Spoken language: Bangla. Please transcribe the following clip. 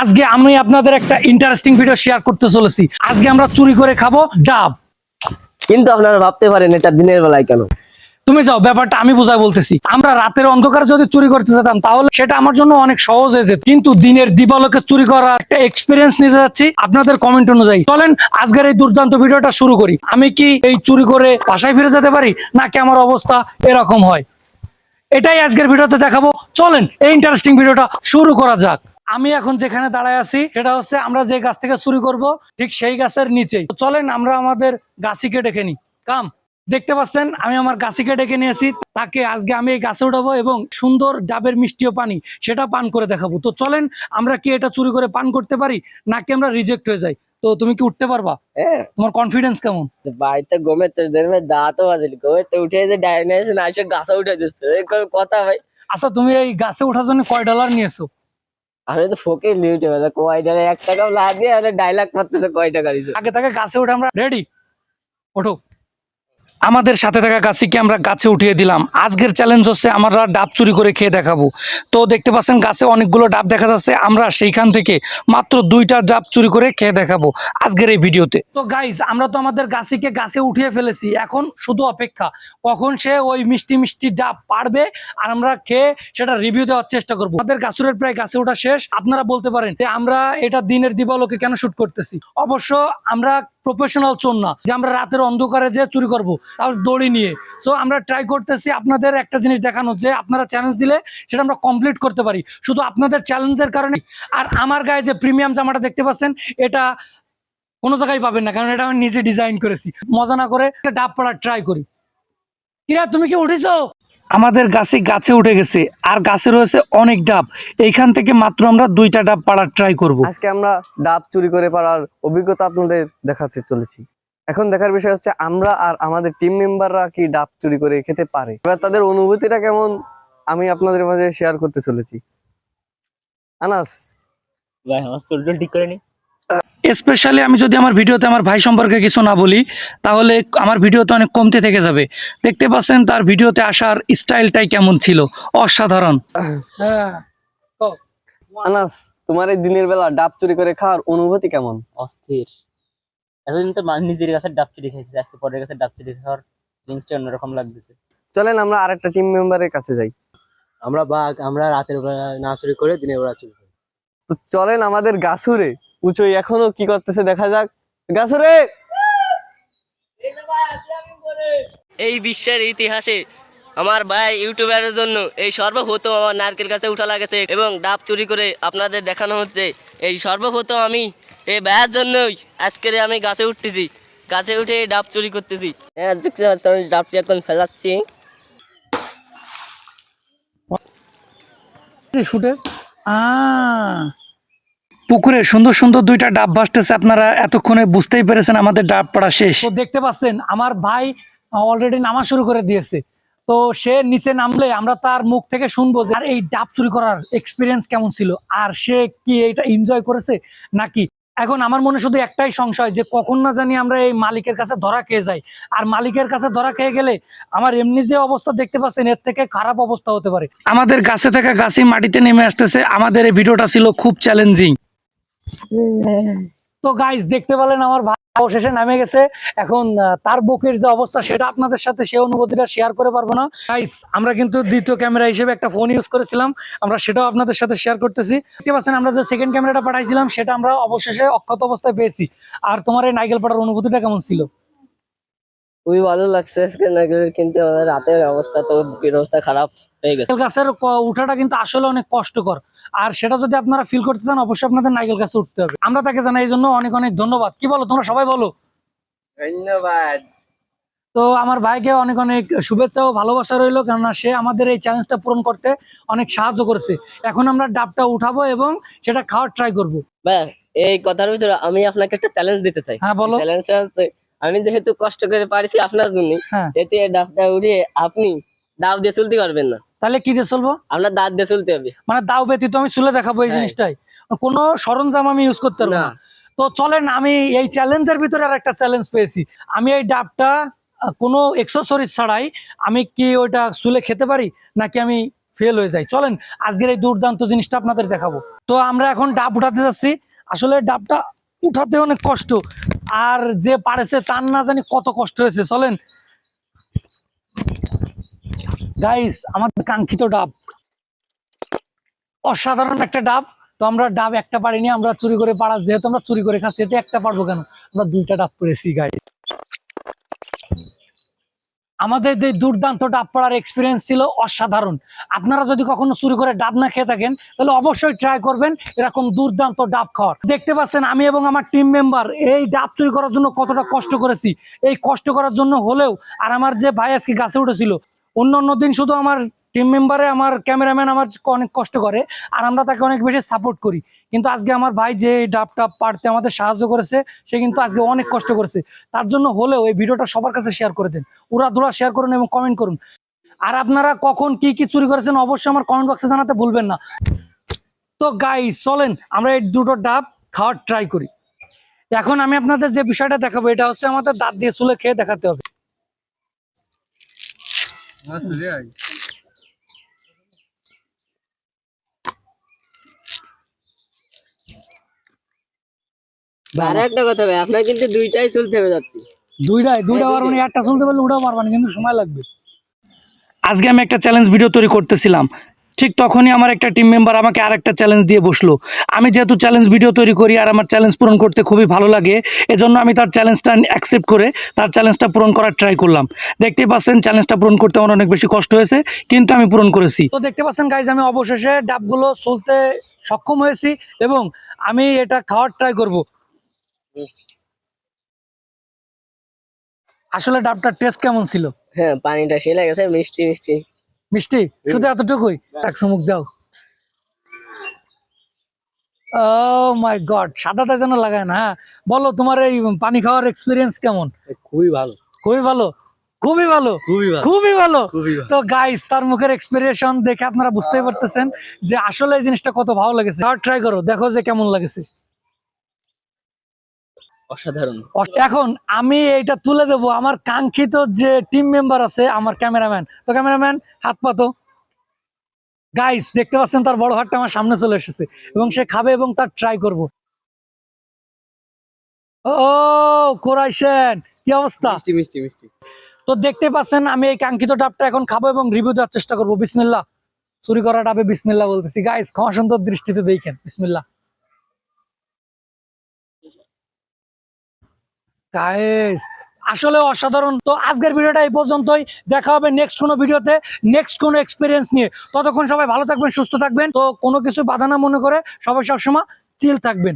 আজকে আমি আপনাদের একটা ইন্টারেস্টিং ভিডিও শেয়ার করতে চলেছি। আজকে আমরা চুরি করে খাব ডাব। কিন্তু আপনারা ভাবতে পারেন এটা দিনের বেলায় কেন? তুমি যাও ব্যাপারটা আমি বুঝাই বলতেছি। আমরা রাতের অন্ধকারে যদি চুরি করতে যেতাম তাহলে সেটা আমার জন্য অনেক সহজ হয়ে যেত। কিন্তু দিনের দিবালোকে চুরি করার একটা এক্সপিরিয়েন্স নিতে যাচ্ছি আপনাদের কমেন্ট অনুযায়ী। চলেন আজকের এই দুর্দান্ত ভিডিওটা শুরু করি। আমি কি এই চুরি করে বাসায় ফিরে যেতে পারি নাকি আমার অবস্থা এরকম হয়? এটাই আজকের ভিডিওতে দেখাবো। চলেন এই ইন্টারেস্টিং ভিডিওটা শুরু করা যাক। আমি এখন যেখানে দাঁড়ায় আছি সেটা হচ্ছে আমরা যে গাছ থেকে চুরি করব ঠিক সেই গাছের নিচেই। চলেন আমরা আমাদের গাছিকে ডেকে নিই। কাম দেখতে পাচ্ছেন আমি আমার গাছিকে ডেকে নিয়েছি। তাকে আজকে আমি এই গাছে উঠাবো এবং সুন্দর ডাবের মিষ্টিও পানি সেটা পান করে দেখাবো। তো চলেন আমরা কি এটা চুরি করে পান করতে পারি নাকি আমরা রিজেক্ট হয়ে যাই? তো তুমি কি উঠতে পারবা? তোমার কনফিডেন্স কেমন? বাড়িতে গমে দাঁতও বাজিল। গমে তো উঠে যে না গাছা উঠে দিচ্ছে। কথা ভাই। আচ্ছা তুমি এই গাছে ওঠার জন্য কয় ডলার নিয়েছো? আমি তো ফোকে লিউটে কয়টা কয় টাকা এক টাকাও আমি ডায়লগ মারতেছে কয় টাকা আগে তাকে গাছে উঠে আমরা রেডি ওঠো। আমাদের সাথে থাকা গাছিকে আমরা গাছে উঠিয়ে দিলাম। আজকের চ্যালেঞ্জ হচ্ছে আমরা ডাব চুরি করে খেয়ে দেখাবো। তো দেখতে পাচ্ছেন গাছে অনেকগুলো ডাব দেখা যাচ্ছে, আমরা সেইখান থেকে মাত্র দুইটা ডাব চুরি করে খেয়ে দেখাবো আজকের এই ভিডিওতে। তো গাইজ আমরা তো আমাদের গাছিকে গাছে উঠিয়ে ফেলেছি, এখন শুধু অপেক্ষা, কখন সে ওই মিষ্টি মিষ্টি ডাব পারবে আর আমরা খেয়ে সেটা রিভিউ দেওয়ার চেষ্টা করব। আমাদের গাছুরের প্রায় গাছে ওঠা শেষ, আপনারা বলতে পারেন যে আমরা এটা দিনের দিবালোকে কেন শুট করতেছি? অবশ্য আমরা প্রফেশনাল চোর না, যে আমরা রাতের অন্ধকারে যে চুরি করব তাও দড়ি নিয়ে। সো আমরা ট্রাই করতেছি আপনাদের একটা জিনিস দেখানো যে আপনারা চ্যালেঞ্জ দিলে সেটা আমরা কমপ্লিট করতে পারি। শুধু আপনাদের চ্যালেঞ্জের কারণে, আর আমার গায়ে যে প্রিমিয়াম জামাটা দেখতে পাচ্ছেন, এটা কোনো জায়গায় পাবেন না, কারণ এটা আমি নিজে ডিজাইন করেছি। মজা না করে একটা ডাব পড়ার ট্রাই করি। কিরা, তুমি কি উঠেছো? আমাদের গাছে গাছে উঠে গেছে আর গাছে রয়েছে অনেক ডাব। এইখান থেকে মাত্র আমরা দুইটা ডাব পাড়ার ট্রাই করব। আজকে আমরা ডাব চুরি করে পারার অভিজ্ঞতা আপনাদের দেখাতে চলেছি। এখন দেখার বিষয় হচ্ছে আমরা আর আমাদের টিম মেম্বাররা কি ডাব চুরি করে খেতে পারে? এবার তাদের অনুভূতিটা কেমন আমি আপনাদের মাঝে শেয়ার করতে চলেছি। আনাস। ভাই আমার চুলটুল ঠিক করে নি স্পেশালি আমি যদি আমার ভিডিওতে আমার ভাই সম্পর্কে কিছু না বলি তাহলে আমার ভিডিওতে অনেক কমতে থেকে যাবে। দেখতে পাচ্ছেন তার ভিডিওতে আসার স্টাইলটাই কেমন ছিল। অসাধারণ। আনাস তোমার এই দিনের বেলা ডাব চুরি করে খাওয়ার অনুভূতি কেমন? অস্থির। এতদিন তো নিজের কাছে ডাব চুরি খাইছি আজকে পরের কাছে ডাব চুরি খাওয়ার জিনিসটা অন্যরকম লাগতেছে। চলেন আমরা আরেকটা টিম মেম্বারের কাছে যাই। আমরা বাঘ আমরা রাতের বেলা না চুরি করে দিনের বেলা চুরি করি। তো চলেন আমাদের গাছুরে। উঁচুই এখনও কি করতেছে দেখা যাক। গাছুরে! এই বিশ্বের ইতিহাসে আমার ভাই ইউটিউবারের জন্য এই সর্বপ্রথম আমার নারকেল গাছে উঠা লাগেছে এবং ডাব চুরি করে আপনাদের দেখানো হচ্ছে। এই সর্বপ্রথম আমি এই ভাইয়ের জন্যই আজকের আমি গাছে উঠতেছি। গাছে উঠে ডাব চুরি করতেছি। হ্যাঁ দেখতে পাচ্ছ আমি ডাবটি এখন ফেলাচ্ছি। ফুটেজ পুকুরে সুন্দর সুন্দর দুইটা ডাব ভাসতেছে আপনারা এতক্ষণে বুঝতেই পেরেছেন আমাদের ডাব পড়া শেষ। তো দেখতে পাচ্ছেন আমার ভাই অলরেডি নামা শুরু করে দিয়েছে। তো সে নিচে নামলে আমরা তার মুখ থেকে শুনব যে আর এই ডাব চুরি করার এক্সপিরিয়েন্স কেমন ছিল? আর সে কি এটা এনজয় করেছে নাকি? এখন আমার মনে শুধু একটাই সংশয় যে কখন না জানি আমরা এই মালিকের কাছে ধরা খেয়ে যাই। আর মালিকের কাছে ধরা খেয়ে গেলে আমার এমনি যে অবস্থা দেখতে পাচ্ছেন এর থেকে খারাপ অবস্থা হতে পারে। আমাদের গাছে থাকা গাছি মাটিতে নেমে আসতেছে। আমাদের এই ভিডিওটা ছিল খুব চ্যালেঞ্জিং তো গাইস দেখতে পেলেন আমার ভাই অবশেষে নামে গেছে। এখন তার বুকের যে অবস্থা সেটা আপনাদের সাথে সে অনুভূতিটা শেয়ার করে পারব না। গাইস আমরা কিন্তু দ্বিতীয় ক্যামেরা হিসেবে একটা ফোন ইউজ করেছিলাম। আমরা সেটাও আপনাদের সাথে শেয়ার করতেছি। দেখতে পাচ্ছেন, আমরা যে সেকেন্ড ক্যামেরাটা পাঠাইছিলাম, সেটা আমরা অবশেষে অক্ষত অবস্থায় পেয়েছি। আর তোমার এই নাইকেল পাড়ার অনুভূতিটা কেমন ছিল? খুবই ভালো লাগছে আজকে নারকেলের কিন্তু আমাদের রাতের অবস্থা তো অবস্থা খারাপ হয়ে গেছে। গাছের উঠাটা কিন্তু আসলে অনেক কষ্টকর। আর সেটা যদি আপনারা ফিল করতে চান অবশ্যই আপনাদের নাইকেল গাছে উঠতে হবে। আমরা তাকে জানাই এই জন্য অনেক অনেক ধন্যবাদ। কি বলো তোমরা সবাই বলো। ধন্যবাদ। তো আমার ভাইকে অনেক অনেক শুভেচ্ছা ও ভালোবাসা রইল কেননা সে আমাদের এই চ্যালেঞ্জটা পূরণ করতে অনেক সাহায্য করেছে। এখন আমরা ডাবটা উঠাবো এবং সেটা খাওয়ার ট্রাই করব। ভাই এই কথার ভিতরে আমি আপনাকে একটা চ্যালেঞ্জ দিতে চাই। হ্যাঁ বলো। চ্যালেঞ্জটা আমি যেহেতু কষ্ট করে পারিছি আপনার জন্য হ্যাঁ। এতে ডাবটা উঠিয়ে আপনি ডাব দিয়ে চলতে পারবেন না। তাহলে কি দিয়ে চলবো? আপনার দাঁত দিয়ে চলতে হবে। মানে দাও ব্যতীত আমি চুলে দেখাবো এই হ্যাঁ। জিনিসটাই। কোনো সরঞ্জাম আমি ইউজ করতে পারব না। তো চলেন আমি এই চ্যালেঞ্জের ভিতরে আর একটা চ্যালেঞ্জ পেয়েছি। আমি এই ডাবটা কোনো এক্সেসরিজ ছাড়াই আমি কি ওইটা চুলে খেতে পারি নাকি আমি ফেল হয়ে যাই? চলেন আজকের এই দুর্দান্ত জিনিসটা আপনাদের দেখাবো। তো আমরা এখন ডাব উঠাতে যাচ্ছি। আসলে ডাবটা উঠাতে অনেক কষ্ট। আর যে পারেছে তার না জানি কত কষ্ট হয়েছে, চলেন। গাইস আমার কাঙ্ক্ষিত ডাব। অসাধারণ একটা ডাব। তো আমরা ডাব একটা পারিনি, আমরা চুরি করে পাড়া, যেহেতু আমরা চুরি করে খাচ্ছি, এটা একটা পারব কেন? আমরা দুইটা ডাব পেরেছি গাইস আমাদের যে দুর্দান্ত ডাব পড়ার এক্সপিরিয়েন্স ছিল অসাধারণ। আপনারা যদি কখনো চুরি করে ডাব না খেয়ে থাকেন, তাহলে অবশ্যই ট্রাই করবেন এরকম দুর্দান্ত ডাব খাওয়ার। দেখতে পাচ্ছেন আমি এবং আমার টিম মেম্বার এই ডাব চুরি করার জন্য কতটা কষ্ট করেছি। এই কষ্ট করার জন্য হলেও আর আমার যে ভাই আজকে গাছে উঠেছিল অন্য অন্য দিন শুধু আমার টিম মেম্বারে আমার ক্যামেরাম্যান আমার অনেক কষ্ট করে আর আমরা তাকে অনেক বেশি সাপোর্ট করি। কিন্তু আজকে আমার ভাই যে এই ডাবটা পারতে আমাদের সাহায্য করেছে, সে কিন্তু আজকে অনেক কষ্ট করেছে। তার জন্য হলেও এই ভিডিওটা সবার কাছে শেয়ার করে দেন। উড়া দুরা শেয়ার করুন এবং কমেন্ট করুন। আর আপনারা কখন কি কি চুরি করেছেন অবশ্যই আমার কমেন্ট বক্সে জানাতে ভুলবেন না। তো গাই চলেন, আমরা এই দুটো ডাব খাওয়ার ট্রাই করি। এখন আমি আপনাদের যে বিষয়টা দেখাবো, এটা হচ্ছে আমাদের দাঁত দিয়ে চুলে খেয়ে দেখাতে হবে। আর একটা কথা ভাই আপনার কিন্তু দুইটাই চলতে হবে যাচ্ছি দুইটাই দুইটা পারব একটা চলতে পারলে ওটাও পারব কিন্তু সময় লাগবে। আজকে আমি একটা চ্যালেঞ্জ ভিডিও তৈরি করতেছিলাম। ঠিক তখনই আমার একটা টিম মেম্বার আমাকে আরেকটা চ্যালেঞ্জ দিয়ে বসল। আমি যেহেতু চ্যালেঞ্জ ভিডিও তৈরি করি আর আমার চ্যালেঞ্জ পূরণ করতে খুবই ভালো লাগে এজন্য আমি তার চ্যালেঞ্জটা অ্যাকসেপ্ট করে তার চ্যালেঞ্জটা পূরণ করার ট্রাই করলাম। দেখতে পাচ্ছেন চ্যালেঞ্জটা পূরণ করতে আমার অনেক বেশি কষ্ট হয়েছে কিন্তু আমি পূরণ করেছি। তো দেখতে পাচ্ছেন গাইজ আমি অবশেষে ডাবগুলো চলতে সক্ষম হয়েছি এবং আমি এটা খাওয়ার ট্রাই করব। আসলে ডাবটার টেস্ট কেমন ছিল? হ্যাঁ পানিটা সেলে গেছে মিষ্টি মিষ্টি। মিষ্টি? শুধু এতটুকুই? এক চুমুক দাও। ও মাই গড সাদাটা যেন লাগায় না হ্যাঁ? বলো তোমার এই পানি খাওয়ার এক্সপিরিয়েন্স কেমন? খুবই ভালো। খুবই ভালো? খুবই ভালো? খুবই ভালো। খুবই ভালো? খুবই তো গাইস তার মুখের এক্সপিরিয়েশন দেখে আপনারা বুঝতেই পারতেছেন যে আসলে এই জিনিসটা কত ভালো লেগেছে। আর ট্রাই করো দেখো যে কেমন লাগেছে। অসাধারণ। অস- এখন আমি এইটা তুলে দেবো। আমার কাঙ্ক্ষিত যে টিম মেম্বার আছে আমার ক্যামেরাম্যান তো ক্যামেরাম্যান হাত পাতো গাইস দেখতে পাচ্ছেন তার বড় হাতটা আমার সামনে চলে এসেছে এবং সে খাবে এবং তার ট্রাই করব। ও কোরাইশেন কি অবস্থা? মিষ্টি মিষ্টি মিষ্টি। তো দেখতে পাচ্ছেন আমি এই কাঙ্ক্ষিত ডাবটা এখন খাব এবং রিভিউ দেওয়ার চেষ্টা করব। বিসমিল্লা চুরি করা ডাবে বিসমিল্লা বলতেছি। গাইস ক্ষমা সুন্দর দৃষ্টিতে দেখেন। বিসমিল্লা আসলে অসাধারণ। তো আজকের ভিডিওটা এই পর্যন্তই। দেখা হবে নেক্সট কোনো ভিডিওতে নেক্সট কোনো এক্সপিরিয়েন্স নিয়ে। ততক্ষণ সবাই ভালো থাকবেন, সুস্থ থাকবেন। তো কোনো কিছু বাধা না মনে করে সবাই সবসময় চিল থাকবেন।